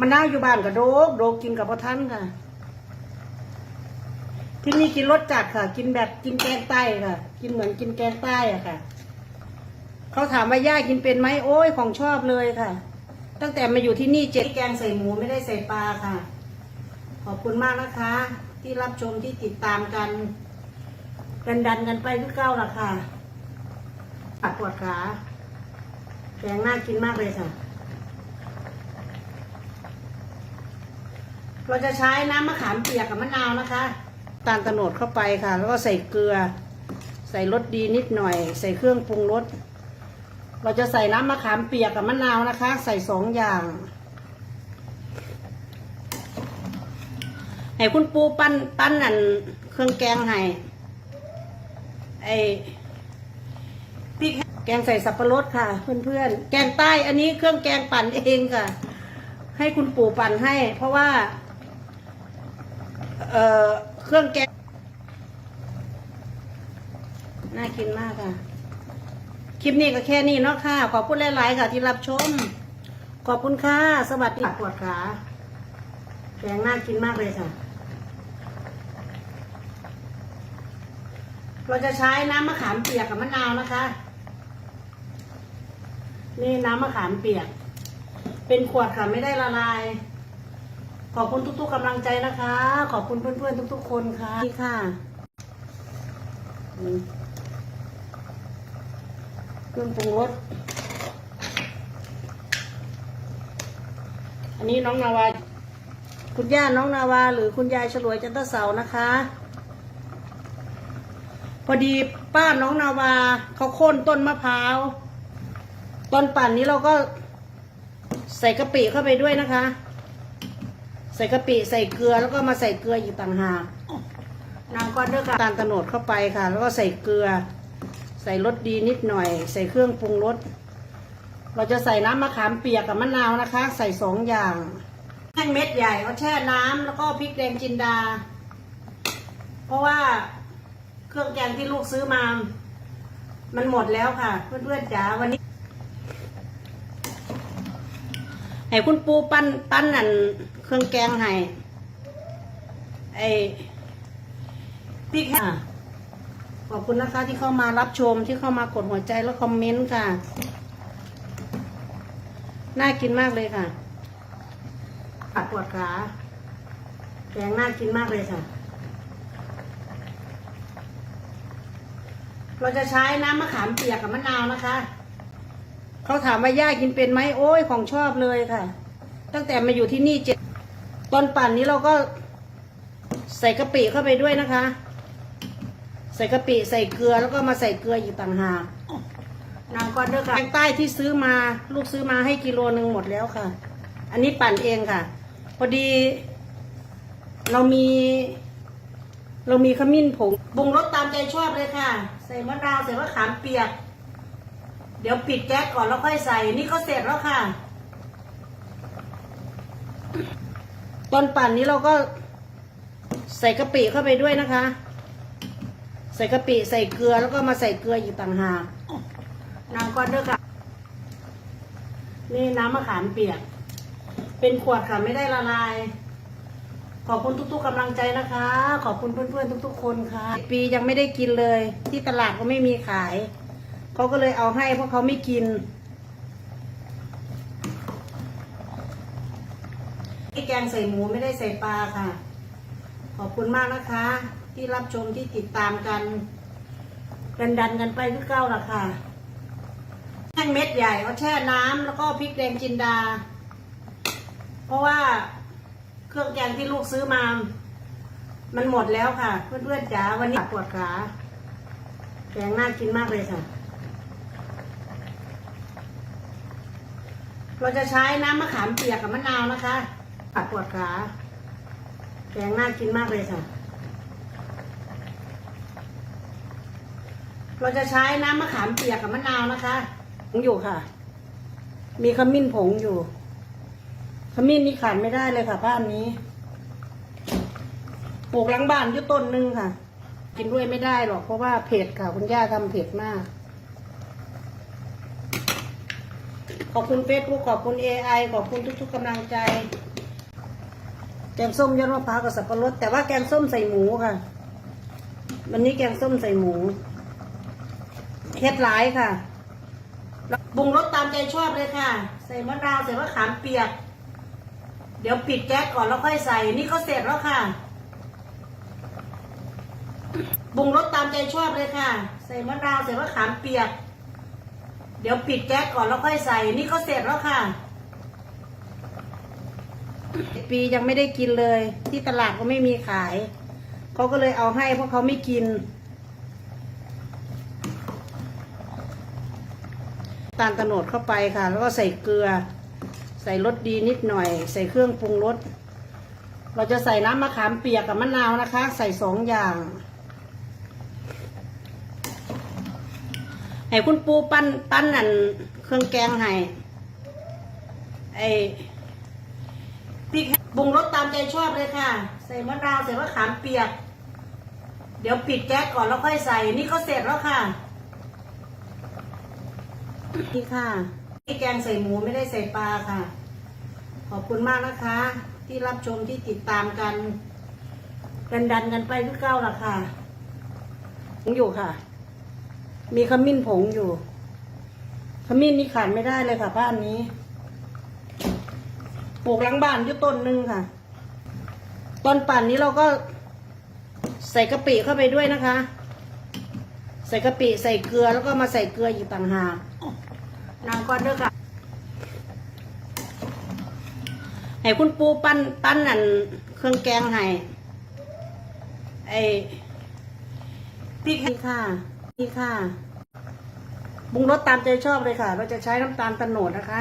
มันน่าอยู่บ้านกับโดกโดกกินกับพ่อท่านค่ะ ที่นี่กินรสจัดค่ะ กินแบบกินแกงใต้ค่ะ กินเหมือนกินแกงใต้อะค่ะ เขาถามว่าย่ากินเป็นไหมโอ้ยของชอบเลยค่ะ ตั้งแต่มาอยู่ที่นี่เจ็ดแกงใส่หมูไม่ได้ใส่ปลาค่ะ ขอบคุณมากนะคะ ที่รับชมที่ติดตามกันดันดันกันไปทุกเก้าละค่ะปวดขาแกงน่ากินมากเลยค่ะ เราจะใช้น้ำมะขามเปียกกับมะนาวนะคะ ตาลตะโนดเข้าไปค่ะ แล้วก็ใส่เกลือ ใส่รสดีนิดหน่อย ใส่เครื่องปรุงรส เราจะใส่น้ำมะขามเปียกกับมะนาวนะคะ ใส่สองอย่างให้คุณปูปั้นปั้นนั่นเครื่องแกงให้ไอพริกแกงใส่สับปะรดค่ะ เพื่อนๆ แกงใต้อันนี้เครื่องแกงปั่นเองค่ะ ให้คุณปู่ปั่นให้ เพราะว่า เอ่อเครื่องแกงน่ากินมากค่ะ คลิปนี้ก็แค่นี้เนาะค่ะ ขอบคุณหลายๆค่ะ ที่รับชม ขอบคุณค่ะ สวัสดีปวดขาแกงน่ากินมากเลยค่ะ เราจะใช้น้ำมะขามเปียกกับมะนาวนะคะ นี่น้ำมะขามเปียก เป็นขวดค่ะไม่ได้ละลาย ขอบคุณทุก ๆกำลังใจนะคะ ขอบคุณเพื่อนๆทุก ๆ คนค่ะนี่ค่ะอืมเครื่องปรุงรสอันนี้น้องนาวา คุณย่าน้องนาวา หรือคุณยายฉลวยจันทเสานะคะ พอดีป้าน้องนาวาเขาโค่นต้นมะพร้าวต้นปั่นนี้เราก็ใส่กะปิเข้าไปด้วยนะคะ ใส่กะปิใส่เกลือแล้วก็มาใส่เกลืออีกต่างหากนำก้อนเลือกตาลตะโนดเข้าไปค่ะ แล้วก็ใส่เกลือ ใส่รสดีนิดหน่อย ใส่เครื่องปรุงรสเราจะใส่น้ำมะขามเปียกกับมะนาวนะคะ ใส่สองอย่างแห้งเม็ดใหญ่เอาแช่น้ำแล้วก็พริกแดงจินดา เพราะว่าเครื่องแกงที่ลูกซื้อมา มันหมดแล้วค่ะ เพื่อนๆจ๋าวันนี้ให้คุณปูปั้นปั้นนั่น เครื่องแกงให้ไอพริกค่ะขอบคุณนะคะที่เข้ามารับชมที่เข้ามากดหัวใจแล้วคอมเมนต์ค่ะ น่ากินมากเลยค่ะปัดปวดขาแกงน่ากินมากเลยค่ะ เราจะใช้น้ำมะขามเปียกกับมะนาวนะคะ เขาถามว่าย่ากินเป็นไหมโอ้ยของชอบเลยค่ะ ตั้งแต่มาอยู่ที่นี่เจ็ด ตอนปั่นนี้เราก็ใส่กะปิเข้าไปด้วยนะคะ ใส่กะปิใส่เกลือแล้วก็มาใส่เกลืออีกต่างหากน้ำก้อนเด้อค่ะแกงใต้ที่ซื้อมาลูกซื้อมาให้กิโลหนึ่งหมดแล้วค่ะ อันนี้ปั่นเองค่ะ พอดี เรามี เรามีขมิ้นผงปรุงรสตามใจชอบเลยค่ะ ใส่มะนาวใส่มะขามเปียก เดี๋ยวปิดแก๊สก่อนแล้วค่อยใส่ นี่ก็เสร็จแล้วค่ะต อนปั่นนี้เราก็ใส่กะปิเข้าไปด้วยนะคะ ใส่กะปิใส่เกลือแล้วก็มาใส่เกลืออีกต่างหากน้ำก้อนเด้อค่ะ นี่น้ำมะขามเปียก เป็นขวดค่ะไม่ได้ละลาย ขอบคุณทุกๆกำลังใจนะคะ ขอบคุณเพื่อนๆทุก ๆ คนค่ะ ปียังไม่ได้กินเลย ที่ตลาดก็ไม่มีขาย เขาก็เลยเอาให้เพราะเขาไม่กิน ที่แกงใส่หมูไม่ได้ใส่ปลาค่ะ ขอบคุณมากนะคะ ที่รับชมที่ติดตามกัน ดันดันๆกันไปทุกเก้าละค่ะแห้งเม็ดใหญ่เอาแช่น้ำแล้วก็พริกแดงจินดา เพราะว่าเครื่องแกงที่ลูกซื้อมา มันหมดแล้วค่ะ เพื่อนๆจ๋าวันนี้ปวดขาแกงน่ากินมากเลยค่ะเราจะใช้น้ำมะขามเปียกกับมะนาวนะคะ ปัดปวดขาแกงน่ากินมากเลยค่ะ เราจะใช้น้ำมะขามเปียกกับมะนาวนะคะผงอยู่ค่ะ มีขมิ้นผงอยู่ขมิ้นนี่ขาดไม่ได้เลยค่ะบ้านนี้ ปลูกหลังบ้านอยู่ต้นหนึงค่ะ กินด้วยไม่ได้หรอกเพราะว่าเผ็ดค่ะคุณย่าทำเผ็ดมากขขอบคุณเฟซบุ๊กขอบคุณ AI ขอบคุณทุกๆกำลังใจ แกงส้มยอดมะพร้าวกับสับปะรด แต่ว่าแกงส้มใส่หมูค่ะ วันนี้แกงส้มใส่หมูเฮ็ดหลายค่ะปรุงรสตามใจชอบเลยค่ะ ใส่มะนาวใส่มะขามเปียก เดี๋ยวปิดแก๊สก่อนแล้วค่อยใส่ นี่ก็เสร็จแล้วค่ะปรุงรสตามใจชอบเลยค่ะ ใส่มะนาวใส่มะขามเปียก เดี๋ยวปิดแก๊สก่อนแล้วค่อยใส่ นี่ก็เสร็จแล้วค่ะ ปียังไม่ได้กินเลย ที่ตลาดก็ไม่มีขาย เขาก็เลยเอาให้เพราะเขาไม่กิน ตาลตะโนดเข้าไปค่ะ แล้วก็ใส่เกลือ ใส่รสดีนิดหน่อย ใส่เครื่องปรุงรสเราจะใส่น้ำมะขามเปียกกับมะนาวนะคะ ใส่สองอย่างให้คุณปูปั้นปั้นอันเครื่องแกงให้ไอ พริกปรุงรสตามใจชอบเลยค่ะ ใส่มะนาวใส่มะขามเปียก เดี๋ยวปิดแก๊สก่อนแล้วค่อยใส่ นี่ก็เสร็จแล้วค่ะ นี่ค่ะนี่แกงใส่หมูไม่ได้ใส่ปลาค่ะ ขอบคุณมากนะคะ ที่รับชมที่ติดตามกัน กันดันกันไปคือเก้าละค่ะผงอยู่ค่ะ มีขมิ้นผงอยู่ ขมิ้นนี่ขาดไม่ได้เลยค่ะบ้านนี้ ปลูกหลังบ้านอยู่ต้นหนึงค่ะ ตอนปั่นนี้เราก็ใส่กะปิเข้าไปด้วยนะคะ ใส่กะปิใส่เกลือแล้วก็มาใส่เกลืออีกต่างหากนางก้อนเด้อค่ะให้คุณปูปั้นปั้นอันเครื่องแกงให้ไอ้พริกนี่ค่ะนี่ค่ะปรุงรสตามใจชอบเลยค่ะ เราจะใช้น้ำตาลตะโนดนะคะ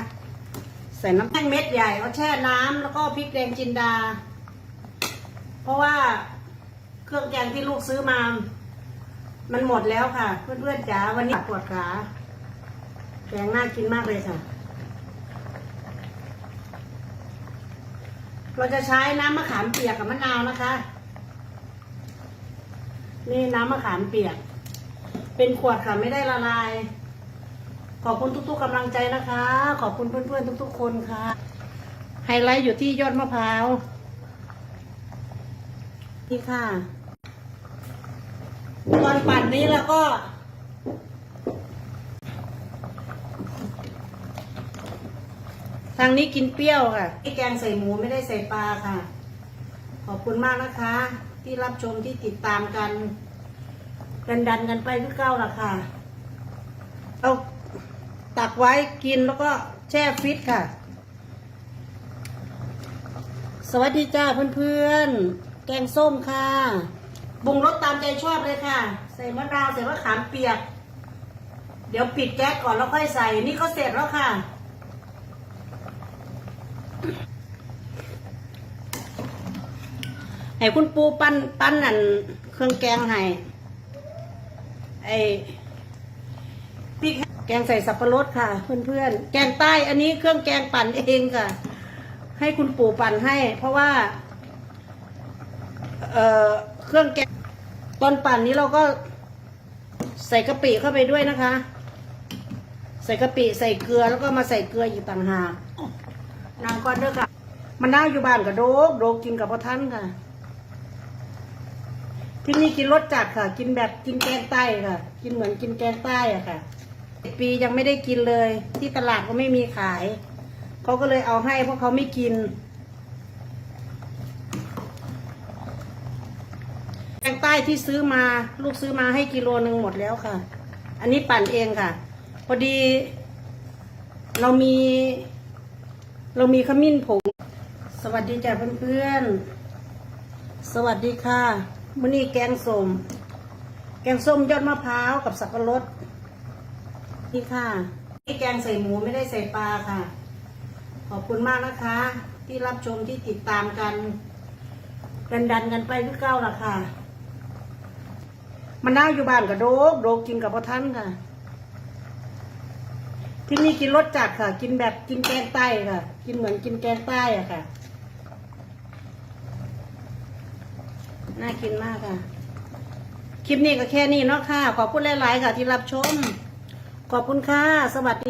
ใส่น้ำแป้งเม็ดใหญ่เอาแช่น้ำแล้วก็พริกแดงจินดา เพราะว่าเครื่องแกงที่ลูกซื้อมา มันหมดแล้วค่ะ เพื่อนๆจ๋าวันนี้ปวดขาแกงน่ากินมากเลยค่ะ เราจะใช้น้ำมะขามเปียกกับมะนาวนะคะ นี่น้ำมะขามเปียก เป็นขวดค่ะไม่ได้ละลาย ขอบคุณทุก ๆกำลังใจนะคะ ขอบคุณเพื่อนๆทุก ๆ คนค่ะ ไฮไลท์อยู่ที่ยอดมะพร้าวนี่ค่ะตอนปั่นนี้แล้วก็ทางนี้กินเปรี้ยวค่ะที่แกงใส่หมูไม่ได้ใส่ปลาค่ะ ขอบคุณมากนะคะ ที่รับชมที่ติดตามกัน กันดันกันไปคือเก้าละค่ะ เอา ไว้กินแล้วก็แช่ฟิตค่ะ สวัสดีจ้าเพื่อนๆ แกงส้มค่ะปรุงรสตามใจชอบเลยค่ะ ใส่มะนาวใส่มะขามเปียก เดี๋ยวปิดแก๊สก่อนแล้วค่อยใส่ นี่ก็เสร็จแล้วค่ะ ให้คุณปูปั้นปั้นอันเครื่องแกงให้ไอพริก แกงใส่สับปะรดค่ะ เพื่อนๆ แกงใต้อันนี้เครื่องแกงปั่นเองค่ะ ให้คุณปู่ปั่นให้ เพราะว่า เอ่อเครื่องแกงตอนปั่นนี้เราก็ใส่กะปิเข้าไปด้วยนะคะ ใส่กะปิใส่เกลือแล้วก็มาใส่เกลืออีกต่างหากนางก้อนเด้อค่ะ มันน่าอยู่บ้านกับโดกโดกกินกับพ่อท่านค่ะที่นี่กินรสจัดค่ะ กินแบบกินแกงใต้ค่ะ กินเหมือนกินแกงใต้อะค่ะ ปียังไม่ได้กินเลย ที่ตลาดก็ไม่มีขาย เขาก็เลยเอาให้เพราะเขาไม่กินแกงใต้ที่ซื้อมาลูกซื้อมาให้กิโลหนึ่งหมดแล้วค่ะ อันนี้ปั่นเองค่ะ พอดี เรามี เรามีขมิ้นผง สวัสดีจ้ะเพื่อนๆ สวัสดีค่ะมื้อนี้แกงส้มแกงส้มยอดมะพร้าวกับสับปะรด นี่ค่ะนี่แกงใส่หมูไม่ได้ใส่ปลาค่ะ ขอบคุณมากนะคะ ที่รับชมที่ติดตามกัน กันดันกันไปคือเก้าละค่ะ มันน่าอยู่บ้านกับโดกโดกกินกับพ่อท่านค่ะ ที่นี่กินรสจัดค่ะ กินแบบกินแกงใต้ค่ะ กินเหมือนกินแกงใต้อะค่ะ น่ากินมากค่ะ คลิปนี้ก็แค่นี้เนาะค่ะ ขอบคุณหลาย ๆ ค่ะ ที่รับชม ขอบคุณค่ะ สวัสดี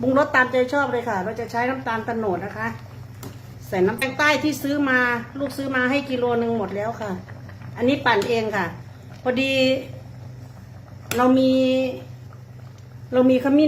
ปรุงรสตามใจชอบเลยค่ะ เราจะใช้น้ำตาลตะโนดนะคะ ใส่น้ำแป้งใต้ที่ซื้อมา ลูกซื้อมาให้กิโลหนึ่งหมดแล้วค่ะ อันนี้ปั่นเองค่ะ พอดี เรามี เรามีขมิ้น